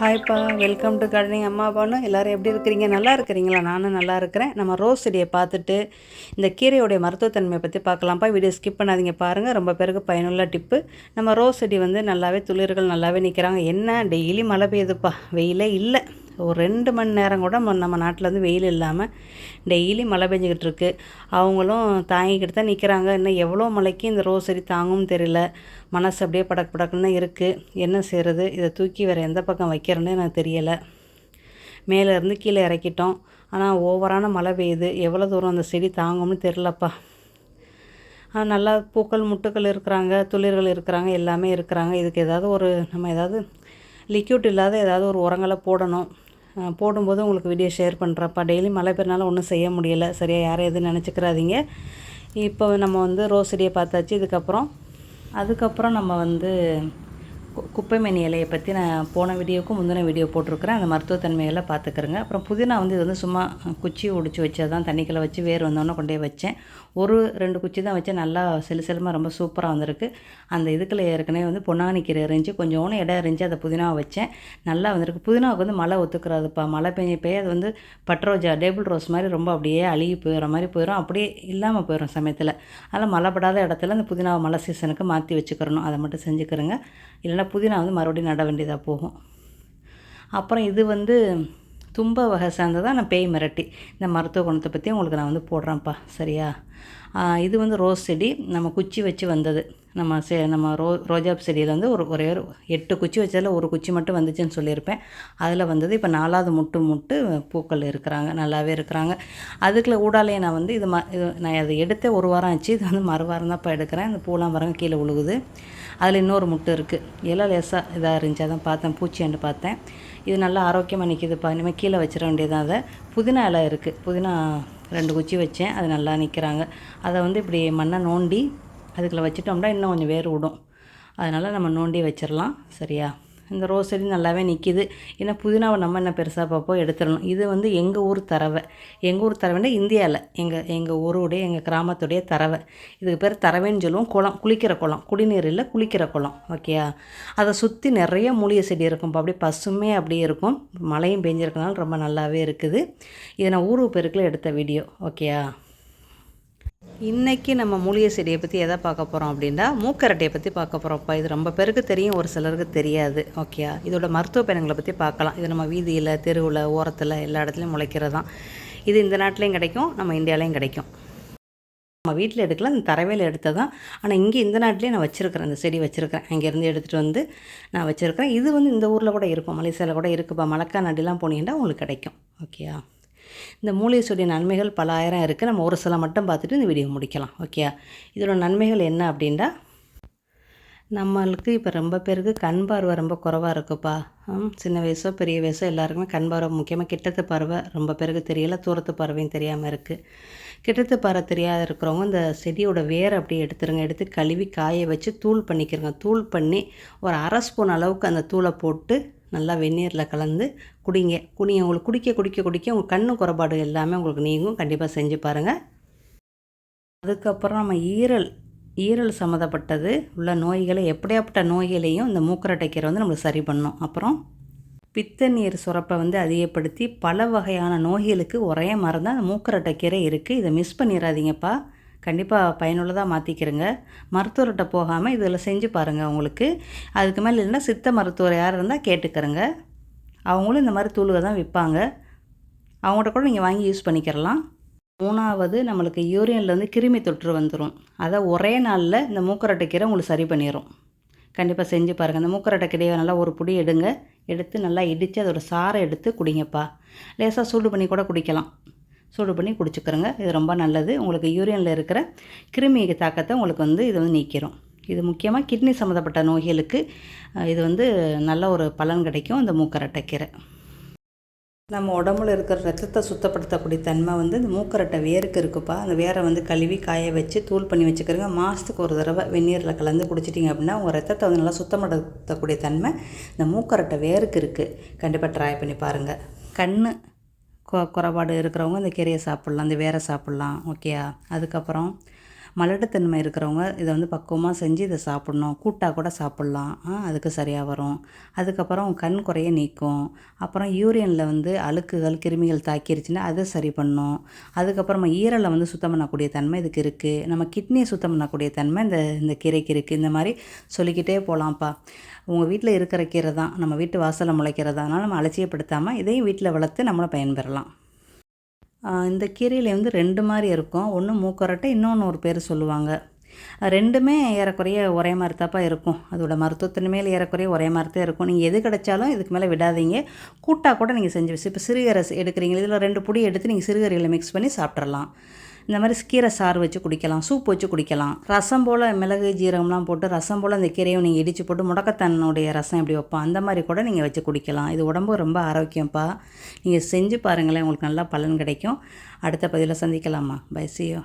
ஹாய்ப்பா welcome to gardening அம்மா அப்பான்னு எல்லோரும் எப்படி இருக்கிறீங்க? நல்லா இருக்கிறீங்களா? நானும் நல்லா இருக்கிறேன். நம்ம ரோஸ் செடியை பார்த்துட்டு இந்த கீரையோடைய மருத்துவத்தன்மையை பற்றி பார்க்கலாம்ப்பா வீடியோ ஸ்கிப் பண்ணாதீங்க. பாருங்கள் ரொம்ப பேருக்கு பயனுள்ள டிப்பு நம்ம ரோஸ் செடி வந்து நல்லாவே துளிர்கள் நல்லாவே நிற்கிறாங்க என்ன? டெய்லி மழை பெய்யுதுப்பா வெயிலே இல்லை. ஒரு ரெண்டு மணி நேரம் கூட நம்ம நாட்டில் வந்து வெயில் இல்லாமல் டெய்லி மழை பெஞ்சிக்கிட்டு இருக்கு. அவங்களும் தாங்கிக்கிட்டு தான் நிற்கிறாங்க இன்னும் எவ்வளோ மழைக்கு இந்த ரோஸ் செடி தாங்கும்னு தெரியல. மனசு அப்படியே படக்கு படக்குன்னு இருக்குது என்ன செய்கிறது இதை தூக்கி வேறு எந்த பக்கம் வைக்கிறேன்னு எனக்கு தெரியலை. மேலேருந்து கீழே இறக்கிட்டோம். ஆனால் ஓவரான மழை பெய்யுது. எவ்வளோ தூரம் அந்த செடி தாங்கும்னு தெரிலப்பா நல்லா பூக்கள் முட்டுக்கள் இருக்கிறாங்க. துளிர்கள் இருக்கிறாங்க. எல்லாமே இருக்கிறாங்க. இதுக்கு ஏதாவது ஒரு நம்ம ஏதாவது லிக்யூட் இல்லாத ஏதாவது ஒரு உரங்களை போடணும். போடும்போது உங்களுக்கு வீடியோ ஷேர் பண்ணுறப்பா டெய்லி மழை பெய்யறனால ஒன்றும் செய்ய முடியலை. சரியாக யாரும் எதுவும் நினச்சிக்கிறாதீங்க. இப்போ நம்ம வந்து ரோஸ் செடியை பார்த்தாச்சு. இதுக்கப்புறம் அதுக்கப்புறம் நம்ம வந்து குப்பைமேனி இலையை பற்றி நான் போன வீடியோவுக்கும் முந்தின வீடியோ போட்டிருக்கிறேன். அந்த மருத்துவத்தன்மையெல்லாம் பார்த்துக்கிறேங்க. அப்புறம் புதினா வந்து இது வந்து சும்மா குச்சி ஒடிச்சு வச்சது தான் தண்ணிக்குள்ளே வச்சு வேர் வந்தோன்னே கொண்டே வச்சேன். ஒரு ரெண்டு குச்சி தான் வச்சேன். நல்லா செலு செலுமாக ரொம்ப சூப்பராக வந்திருக்கு. அந்த இதுக்குள்ளே ஏற்கனவே வந்து பொன்னாங்கண்ணி கீரை இருந்துச்சு கொஞ்சோண்டு இடம் இருந்துச்சு அந்த புதினாவை வச்சேன். நல்லா வந்திருக்கு. புதினாவுக்கு வந்து மழை ஒத்துக்கிறாதுப்பா. மழை பெஞ்ச பெய்ய அது வந்து பட்ரோஜா டேபிள் ரோஸ் மாதிரி ரொம்ப அப்படியே அழுகி போயிடுற மாதிரி போயிடும் அப்படியே இல்லாமல் போயிடும் சமயத்தில். அதில் மழைப்படாத இடத்துல அந்த புதினாவை மழை சீசனுக்கு மாற்றி வச்சுக்கிறணும். அதை மட்டும் செஞ்சுக்கிறேங்க. இல்லைன்னா புதினா வந்து மறுபடியும் நட வேண்டியதாக போகும். அப்புறம் இது வந்து தும்ப வகை சார்ந்ததாக நான் பேய் மிரட்டி. இந்த மருத்துவ குணத்தை பற்றி உங்களுக்கு நான் வந்து போடுறேன்ப்பா. சரியா? இது வந்து ரோஸ் செடி நம்ம குச்சி வச்சு வந்தது. நம்ம செ நம்ம ரோ ரோஜா செடியில் வந்து ஒரு ஒரே ஒரு எட்டு குச்சி வச்சதில் ஒரு குச்சி மட்டும் வந்துச்சுன்னு சொல்லியிருப்பேன். அதில் வந்தது இப்போ நாலாவது முட்டு முட்டு பூக்கள் இருக்கிறாங்க நல்லாவே இருக்கிறாங்க. அதுக்குள்ள ஊடாலேயே நான் வந்து இது ம இது நான் அதை எடுத்தே ஒரு வாரம் ஆச்சு. இது வந்து மறு வாரம் தான் இப்போ எடுக்கிறேன். இந்த பூலாம் வரங்க கீழே விழுகுது அதில் இன்னொரு முட்டை இருக்குது எல்லாம் லேசாக இதாக இருந்துச்சு. அதான் பார்த்தேன். பூச்சியாண்டு பார்த்தேன். இது நல்லா ஆரோக்கியமாக நிற்கிதுப்பா இனிமேல் கீழே வச்சிட வேண்டியதான் அதை. புதினா இலை இருக்குது புதினா ரெண்டு குச்சி வச்சேன். அது நல்லா நிற்கிறாங்க அதை வந்து இப்படி மண்ணை நோண்டி அதுக்குள்ளே வச்சிட்டோம்னா இன்னும் கொஞ்சம் வேர் விடும். அதனால் நம்ம நோண்டி வச்சிடலாம். சரியா? இந்த ரோஸ் செடி நல்லாவே நிற்கிது ஏன்னா புதினாவை நம்ம என்ன பெருசாக பார்ப்போம்? எடுத்துடணும். இது வந்து எங்கள் ஊர் தரவை. எங்கள் ஊர் தரவைன்னா இந்தியாவில் எங்கள் எங்கள் ஊருடைய எங்கள் கிராமத்துடைய தரவை. இதுக்கு பேர் தரவைன்னு சொல்லுவோம். குளம் குளிக்கிற குளம். குடிநீர் இல்லை குளிக்கிற குளம். ஓகேயா அதை சுற்றி நிறைய மூலிகை செடி இருக்கும். அப்படியே பசுமே அப்படியே இருக்கும். மழையும் பெஞ்சிருக்கனால ரொம்ப நல்லாவே இருக்குது. இதை நான் ஊர் பெருக்கில் எடுத்த வீடியோ. ஓகேயா இன்றைக்கி நம்ம மூலிகை செடியை பற்றி எதை பார்க்க போகிறோம் அப்படின்னா மூக்கரட்டையை பற்றி பார்க்க போகிறோம்ப்பா இது ரொம்ப பேருக்கு தெரியும் ஒரு சிலருக்கு தெரியாது. ஓகேயா இதோட மருத்துவ பயணங்களை பற்றி பார்க்கலாம். இது நம்ம வீதியில் தெருவில் ஓரத்தில் எல்லா இடத்துலையும் முளைக்கிறது தான் இது இந்த நாட்டிலையும் கிடைக்கும் நம்ம இந்தியாலையும் கிடைக்கும். நம்ம வீட்டில் எடுக்கலாம் இந்த தரவையில் எடுத்ததான் ஆனால் இங்கே இந்த நாட்டிலே நான் வச்சுருக்கிறேன் இந்த செடி வச்சுருக்கிறேன். அங்கேருந்து எடுத்துகிட்டு வந்து நான் வச்சுருக்கிறேன். இது வந்து இந்த ஊரில் கூட இருக்கும் மலேசியாவில் கூட இருக்குப்பா. மலக்கா நாட்டிலாம் போனீங்கன்னா உங்களுக்கு கிடைக்கும். ஓகேயா இந்த மூலிகை நன்மைகள் பல ஆயிரம் இருக்குது நம்ம ஒரு சில மட்டும் பார்த்துட்டு இந்த வீடியோ முடிக்கலாம். ஓகேயா இதோட நன்மைகள் என்ன அப்படின்னா நம்மளுக்கு இப்போ ரொம்ப பேருக்கு கண் பார்வை ரொம்ப குறைவாக இருக்குப்பா. ம், சின்ன வயசோ பெரிய வயசோ எல்லாருக்குமே கண் பார்வை முக்கியமாக கிட்டத்து பார்வை ரொம்ப பேருக்கு தெரியல. தூரத்து பார்வையும் தெரியாமல் இருக்குது கிட்டத்து பார்வை தெரியாத இருக்கிறவங்க இந்த செடியோட வேர் அப்படியே எடுத்துருங்க. எடுத்து கழுவி காய வச்சு தூள் பண்ணிக்கிறங்க. தூள் பண்ணி ஒரு அரை ஸ்பூன் அளவுக்கு அந்த தூளை போட்டு நல்லா வெந்நீரில் கலந்து குடிங்க. குடிங்க. உங்களுக்கு குடிக்க குடிக்க குடிக்க உங்கள் கண்ணு குறைபாடு எல்லாமே உங்களுக்கு நீங்கும். கண்டிப்பாக செஞ்சு பாருங்கள் அதுக்கப்புறம் நம்ம ஈரல் ஈரல் சம்மந்தப்பட்டது உள்ள நோய்களை எப்படியாப்பட்ட நோய்களையும் இந்த மூக்கரட்டை கீரை வந்து நம்மளுக்கு சரி பண்ணும். அப்புறம் பித்த நீர் சுரப்பை வந்து அதிகப்படுத்தி பல வகையான நோய்களுக்கு ஒரே மருந்து அந்த மூக்கரட்டை கீரை இருக்குது இதை மிஸ் பண்ணிடாதீங்கப்பா கண்டிப்பாக பயனுள்ளதாக மாற்றிக்கிறேங்க மருத்துவர்கிட்ட போகாமல் இதில் செஞ்சு பாருங்கள் உங்களுக்கு. அதுக்கு மேலே இல்லைன்னா சித்த மருத்துவர் யார் இருந்தால் கேட்டுக்கிறேங்க. அவங்களும் இந்த மாதிரி தூளுக தான் விற்பாங்க அவங்கள்ட்ட கூட நீங்கள் வாங்கி யூஸ் பண்ணிக்கிறலாம். மூணாவது நம்மளுக்கு யூரியன்லேருந்து கிருமி தொற்று வந்துடும் அதை ஒரே நாளில் இந்த மூக்கரட்டை கீரை உங்களுக்கு சரி பண்ணிடும் கண்டிப்பாக செஞ்சு பாருங்கள் இந்த மூக்கரட்டை கீரையை நல்லா ஒரு புடி எடுங்க. எடுத்து நல்லா இடித்து அதோட சாரை எடுத்து குடிங்கப்பா. லேசாக சூடு பண்ணி கூட குடிக்கலாம். சூடு பண்ணி குடிச்சுக்கிறோங்க. இது ரொம்ப நல்லது. உங்களுக்கு யூரியனில் இருக்கிற கிருமி தாக்கத்தை உங்களுக்கு வந்து இது வந்து நீக்கிரும். இது முக்கியமாக கிட்னி சம்மந்தப்பட்ட நோய்களுக்கு இது வந்து நல்ல ஒரு பலன் கிடைக்கும் இந்த மூக்கரட்டை கீரை. நம்ம உடம்புல இருக்கிற ரத்தத்தை சுத்தப்படுத்தக்கூடிய தன்மை வந்து இந்த மூக்கரட்டை வேருக்கு இருக்குப்பா. அந்த வேரை வந்து கழுவி காய வச்சு தூள் பண்ணி வச்சுக்கிறங்க. மாதத்துக்கு ஒரு தடவை வெந்நீரில் கலந்து குடிச்சிட்டிங்க அப்படின்னா உங்கள் ரத்தத்தை வந்து நல்லா சுத்தப்படுத்தக்கூடிய தன்மை இந்த மூக்கரட்டை வேருக்கு இருக்குது கண்டிப்பாக ட்ரை பண்ணி பாருங்கள் கண் குறைபாடு இருக்கிறவங்க இந்த கீரையை சாப்பிட்லாம் இந்த வேரை சாப்பிட்லாம் ஓகேயா அதுக்கப்புறம் மலட்டுத்தன்மை இருக்கிறவங்க இதை வந்து பக்குவமாக செஞ்சு இதை சாப்பிட்ணும். கூட்டாக கூட சாப்பிட்லாம். ஆ, அதுக்கு சரியாக வரும். அதுக்கப்புறம் கண் குறைய நீக்கும். அப்புறம் யூரியனில் வந்து அழுக்குகள் கிருமிகள் தாக்கிருச்சுன்னா அதை சரி பண்ணும். அதுக்கப்புறமா ஈரலை வந்து சுத்தம் பண்ணக்கூடிய தன்மை இதுக்கு இருக்குது நம்ம கிட்னியை சுத்தம் பண்ணக்கூடிய தன்மை இந்த இந்த கீரைக்கு இருக்குது இந்த மாதிரி சொல்லிக்கிட்டே போகலாம்ப்பா உங்கள் வீட்டில் இருக்கிற கீரை தான். நம்ம வீட்டு வாசலில் முளைக்கிறதானால நம்ம அலட்சியப்படுத்தாமல் இதையும் வீட்டில் வளர்த்து நம்மளை பயன்பெறலாம். இந்த கீரையில் வந்து ரெண்டு மாதிரி இருக்கும். ஒன்று மூக்கரட்டை இன்னொன்று ஒரு பேர் சொல்லுவாங்க. ரெண்டுமே ஏறக்குறைய ஒரே மாதிரி தாப்பா இருக்கும். அதோட மருத்துவத்தின் மேல் ஏறக்குறைய ஒரே மாதிரி தான் இருக்கும். நீங்கள் எது கிடைச்சாலும் இதுக்கு மேலே விடாதீங்க. கூட்டாக கூட நீங்கள் செஞ்சு வச்சு இப்போ சிறுகரசு எடுக்கிறீங்க. இதில் ரெண்டு பொடி எடுத்து நீங்கள் சிறுகரையில் மிக்ஸ் பண்ணி சாப்பிட்றலாம் இந்த மாதிரி கீரை சாறு வச்சு குடிக்கலாம் சூப் வச்சு குடிக்கலாம். ரசம் போல் மிளகு ஜீரகம்லாம் போட்டு ரசம் போல் அந்த கீரையை நீங்கள் இடித்து போட்டு முடக்கத்தன்னுடைய ரசம் எப்படி வைப்போம் அந்த மாதிரி கூட நீங்கள் வச்சு குடிக்கலாம். இது உடம்பு ரொம்ப ஆரோக்கியம்ப்பா. நீங்கள் செஞ்சு பாருங்களேன் உங்களுக்கு நல்லா பலன் கிடைக்கும். அடுத்த பதிவில் சந்திக்கலாமா பை சியோ